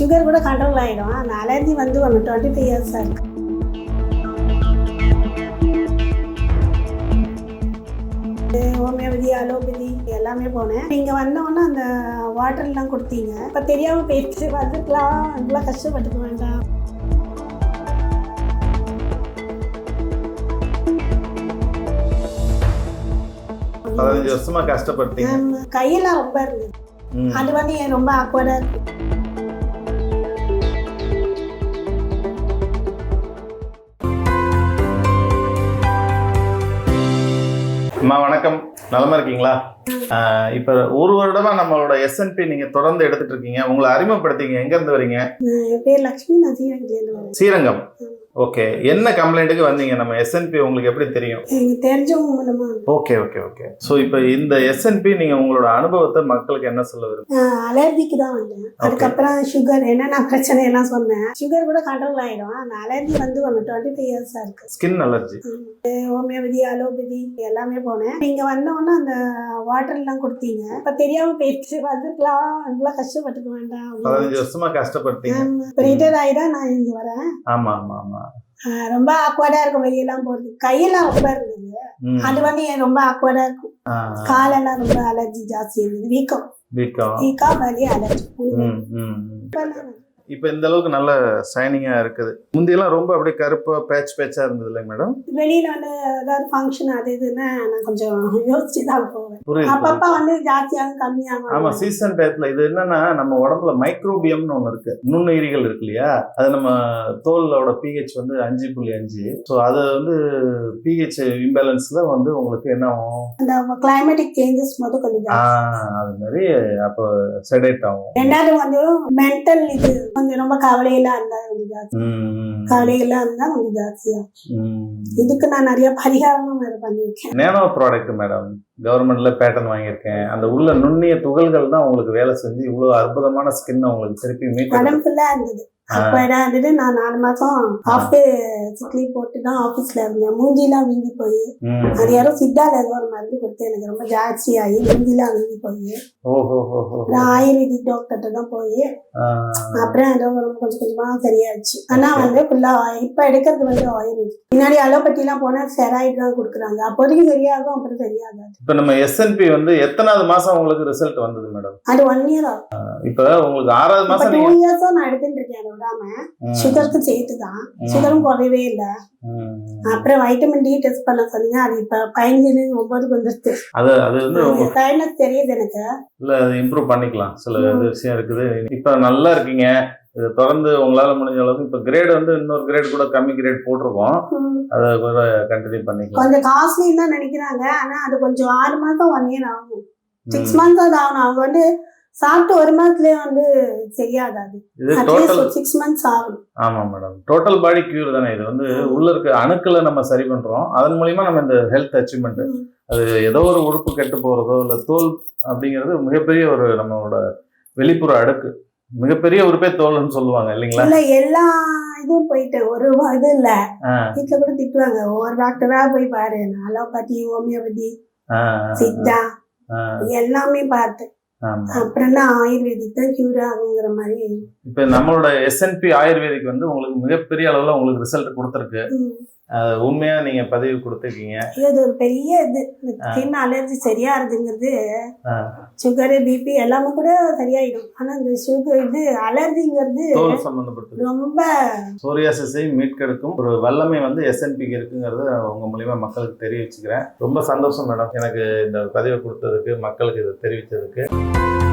Sugar கூட control ஆகிடும் அந்த அலர்ஜி வந்து ஒன்று டுவெண்ட்டி ஃபைவ் இயர்ஸாக இருக்கு. ஹோமியோபதி அலோபதி எல்லாமே போனேன். நீங்கள் வந்தோன்னே அந்த வாட்டர்லாம் கொடுத்தீங்க. இப்போ தெரியாமல் போயிடுச்சு. வந்துக்கலாம் இவ்வளோ கஷ்டப்பட்டுக்க வேண்டாம். பதினஞ்சு வருஷமா கஷ்டப்பட்டீங்க. ஆமா, கையெல்லாம் ரொம்ப இருந்தது. அது வந்து ரொம்ப ஆக்வர்டாக இருக்கு. அம்மா வணக்கம். நலமா இருக்கீங்களா? இப்ப ஒரு வருடமா நம்மளோட எஸ்என்பி நீங்க தொடர்ந்து எடுத்துட்டு இருக்கீங்க. உங்களை அறிமுகப்படுத்திங்க எங்க இருந்து வரீங்க? என் ஓகே என்ன கம்ப்ளைண்ட்டுக்கு வந்தீங்க? நம்ம எஸ்என்பி உங்களுக்கு எப்படி தெரியும்? தெரிஞ்சவங்க மூலமா. ஓகே ஓகே ஓகே ஸோ இப்போ இந்த எஸ்என்பி நீங்க உங்களோட அனுபவத்தை மக்களுக்கு என்ன சொல்ல விரும்புங்க அலர்ஜிக்கு தான் வந்தேன். அதுக்கப்புறம் சுகர் என்னென்ன பிரச்சனை எல்லாம் சொன்னேன். சுகர் கூட கண்ட்ரோல் ஆகிடும் அந்த அலர்ஜி வந்து ஒன்று டுவெண்ட்டி ஃபைவ் இயர்ஸாக இருக்கு ஸ்கின் அலர்ஜி ஹோமியோபதி அலோபதி எல்லாமே போனேன். நீங்கள் வந்தோன்னே அந்த வாட்டர்லாம் கொடுத்தீங்க. இப்போ தெரியாமல் போயிடுச்சு. வந்துக்கலாம் இவ்வளோ கஷ்டப்பட்டுக்க வேண்டாம். பதினஞ்சு வருஷமா கஷ்டப்பட்டீங்க. ரிட்டையர் ஆகி தான் நான் இங்கே வரேன். ஆமா ஆமா ஆமா. ரொம்ப ஆக்வர்டாக இருக்கும் வெளியெல்லாம் போகிறது கையெல்லாம் ரொம்ப இருந்தது. அது வந்து ரொம்ப ஆக்வர்டாக இருக்கும். காலெல்லாம் ரொம்ப அலர்ஜி ஜாஸ்தி இருந்தது. வீக்கம். வீக்கம். வீக்கா வலி அலர்ஜி. இப்போ இந்த அளவுக்கு நல்ல ஷைனிங்கா இருக்குது. முந்தியெல்லாம் ரொம்ப அப்படியே கருப்பா பேட்ச் பேட்சா இருந்தது இல்லைங்க மேடம் வெளியில வந்து ஏதாவது ஃபங்க்ஷன் அது இதுன்னா நான் கொஞ்சம் யோசிச்சு தான் போவேன். அப்பப்ப வந்து ஜாஸ்தியாகும் கம்மியாகும் ஆமா சீசன் டயத்துல இது என்னன்னா நம்ம உடம்புல மைக்ரோபியம்னு ஒண்ணு இருக்கு. நுண்ணுயிரிகள் இருக்கு இல்லையா? அது நம்ம தோலோட பிஹெச் வந்து அஞ்சு புள்ளி அஞ்சு. ஸோ அது வந்து பிஹெச் இம்பேலன்ஸ்ல வந்து உங்களுக்கு என்ன ஆகும்? அந்த கிளைமேட்டிக் சேஞ்சஸ் மட்டும் கொஞ்சம் அது மாதிரி அப்போ செடேட் ஆகும். ரெண்டாவது வந்து மென்டல் இது கொஞ்சம் ரொம்ப கவலையெல்லாம் இருந்தா கொஞ்சம் ஜாஸ்தி. ம், கவலைகள்லாம் இருந்தா கொஞ்சம் ஜாஸ்தியா. இதுக்கு நான் நிறைய பரிகாரமும் பண்ணியிருக்கேன். நேனோ ப்ராடக்ட் மேடம் கவர்மெண்ட்ல பேட்டன் வாங்கியிருக்கேன். அந்த உள்ள நுண்ணிய துகள்கள் தான் உங்களுக்கு வேலை செஞ்சு இவ்வளவு அற்புதமான ஸ்கின் உங்களுக்கு திருப்பி மீட் அப்படா இருந்தது நான் நாலு மாசம் ஹாஃப் டே சிக்லி போட்டு தான் ஆஃபீஸ்ல இருந்தேன். மூஞ்சிலாம் வீங்கி போய். அது யாரோ சித்தால ஏதோ ஒரு மருந்து கொடுத்து எனக்கு ரொம்ப ஜாஸ்தி ஆகி மூஞ்சிலாம் வீங்கி போய். நான் ஆயுர்வேதிக் டாக்டர்கிட்ட தான் போய். அப்புறம் ஏதோ ரொம்ப கொஞ்சம் கொஞ்சமா சரியாச்சு ஆனா வந்து ஃபுல்லா இப்ப எடுக்கிறது வந்து ஆயுர்வேதிக். முன்னாடி அலோபதிலாம் போனா செராய்டு தான் கொடுக்குறாங்க. அப்போதைக்கு சரியாகும் அப்புறம் சரியாகாது. இப்போ நம்ம எஸ்என்பி வந்து எத்தனாவது மாசம் உங்களுக்கு ரிசல்ட் வந்தது மேடம் அது ஒன் இயர் ஆகும். இப்போ உங்களுக்கு ஆறாவது மாசம் டூ இயர்ஸா நான் எடுத்துட்டு இருக்கேன். விடாம ம், சுகருக்கு சேர்த்து தான். ம், சுகரும் குறையவே இல்லை. அப்புறம் வைட்டமின் டி டெஸ்ட் பண்ண சொன்னீங்க. அது இப்ப பதினஞ்சு ஒன்பதுக்கு வந்துருச்சு. அது அது வந்து டைம்னஸ் தெரியுது எனக்கு. இல்ல அது இம்ப்ரூவ் பண்ணிக்கலாம். சில விஷயம் இருக்குது. இப்போ நல்லா இருக்கீங்க. இதை தொடர்ந்து உங்களால முடிஞ்ச அளவுக்கு இப்போ கிரேட் வந்து இன்னொரு கிரேட் கூட கம்மி கிரேட் போட்டிருக்கோம். அதை கூட கண்டினியூ பண்ணிக்கலாம். கொஞ்சம் காஸ்ட்லின்னு தான் நினைக்கிறாங்க. ஆனா அது கொஞ்சம் ஆறு மாசம் ஒன் இயர் ஆகும். சிக்ஸ் மந்த்ஸ் அது ஆகணும். அவங்க வந்து சாப்பிட்டு ஒரு மாசத்துலயே வந்து சரியாகாது டோட்டல் சிக்ஸ் மந்த்ஸ் ஆகும். ஆமா மேடம் டோட்டல் பாடி கியூர் தானே இது? வந்து உள்ள இருக்க அணுக்களை நம்ம சரி பண்றோம். அதன் மூலியமா நம்ம இந்த ஹெல்த் அச்சீவ்மெண்ட். அது ஏதோ ஒரு உறுப்பு கெட்டு போறதோ இல்ல தோல் அப்படிங்கிறது மிகப்பெரிய ஒரு நம்மளோட வெளிப்புற அடுக்கு. மிகப்பெரிய உறுப்பே தோல்னு சொல்லுவாங்க இல்லைங்களா? இல்ல எல்லா இதுவும் போயிட்டு ஒரு இது இல்ல. வீட்டுல கூட திட்டுவாங்க. ஒவ்வொரு டாக்டரா போய் பாரு. அலோபதி ஹோமியோபதி சித்தா எல்லாமே பார்த்து. ஆமா. அப்புறம் தான் ஆயுர்வேதிக் தான் கியூர் ஆகுங்கிற மாதிரி. இப்போ நம்மளோட எஸ்என்பி ஆயுர்வேதிக் வந்து உங்களுக்கு மிகப்பெரிய அளவுல உங்களுக்கு ரிசல்ட் கொடுத்துருக்கு. உண்மையா நீங்க பதிவு கொடுத்துருக்கீங்க. இது ஒரு பெரிய இது. ஸ்கின் அலர்ஜி சரியா இருக்குங்கிறது. சுகரு பிபி எல்லாமே கூட சரியாயிடும். ஆனா இந்த சுகர் இது அலர்ஜிங்கிறது சம்பந்தப்பட்டது. ரொம்ப சோரியாசிஸை மீட்கெடுக்கும். ஒரு வல்லமை வந்து எஸ்என்பிக்கு இருக்குங்கிறத உங்க மூலியமா மக்களுக்கு தெரிவிச்சுக்கிறேன். ரொம்ப சந்தோஷம் மேடம். எனக்கு இந்த பதிவை கொடுத்ததுக்கு மக்களுக்கு இதை தெரிவித்ததுக்கு. Bye.